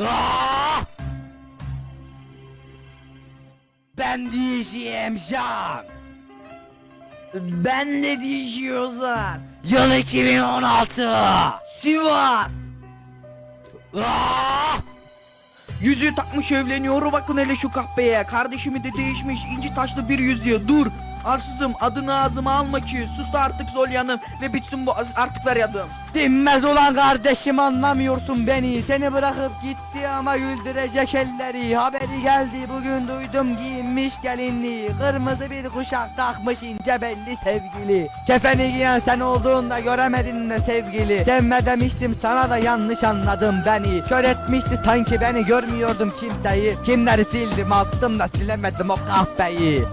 Ah! Ben diyeceğim Can. Ben DJ Ozan. Yıl 2016. Sivas. Ah! Yüzüğü takmış evleniyor bakın hele şu kahpeye. Kardeşimi de değişmiş inci taşlı bir yüzüğü. Dur. Arsızım adını ağzıma alma ki. Sus artık zol yanım ve bitsin bu artık feryadım. Dinmez olan kardeşim anlamıyorsun beni. Seni bırakıp gitti ama güldürecek elleri. Haberi geldi bugün duydum giyinmiş gelinliği. Kırmızı bir kuşak takmış ince belli sevgili. Kefeni giyen sen olduğunda göremedin mi sevgili. Sevme demiştim sana da yanlış anladım beni. Kör etmişti sanki beni görmüyordum kimseyi. Kimleri sildim attım da silemedim o kahpeyi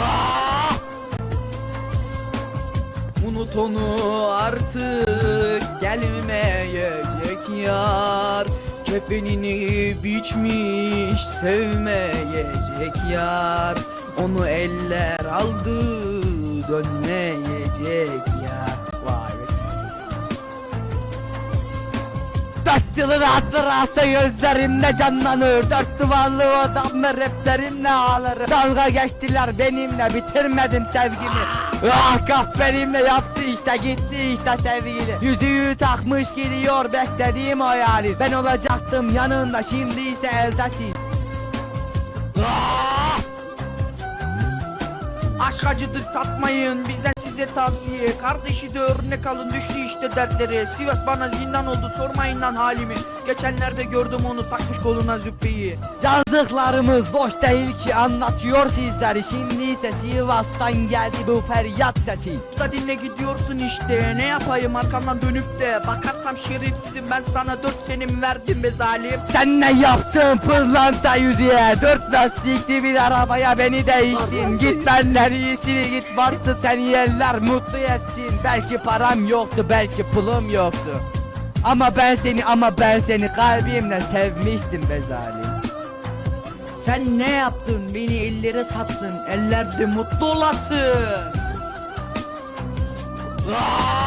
Ah! Unut onu artık gelmeyecek yar. Kefenini biçmiş sevmeyecek yar. Onu eller aldı dönmeyecek yar Dört yılın hatırası gözlerimde canlanır. Dört duvarlı odamda replerimle ağlarım. Dalga geçtiler benimle bitirmedim sevgimi. Ah kahperimle yaptı işte gitti işte sevgili. Yüzüğü takmış gidiyor beklediğim hayali Ben olacaktım yanında şimdi ise eldesin. Ah! Aşk acıdır tatmayın bizden size tavsiye Kardeşi de örnek alın düştü işte dertleri Sivas bana zindan oldu sormayın lan halimi. Geçenlerde gördüm onu takmış koluna züppeyi. Yazdıklarımız boş değil ki anlatıyor sizleri Şimdi ise Sivas'tan geldi bu feryat sesi. Bu da dinle gidiyorsun işte. Ne yapayım arkamdan dönüp de Bakarsam şerefsizim ben sana dört senim verdim be zalim. Sen ne yaptın pırlanta yüzüğe Dört lastikli bir arabaya beni değiştin Git benden iyisini git varsın seni yerler mutlu etsin. Belki param yoktu belki pulum yoktu. Ama ben seni ama ben seni kalbimle sevmiştim be zalim. Sen ne yaptın? Beni ellere sattın Ellerde mutlu olasın. Ah!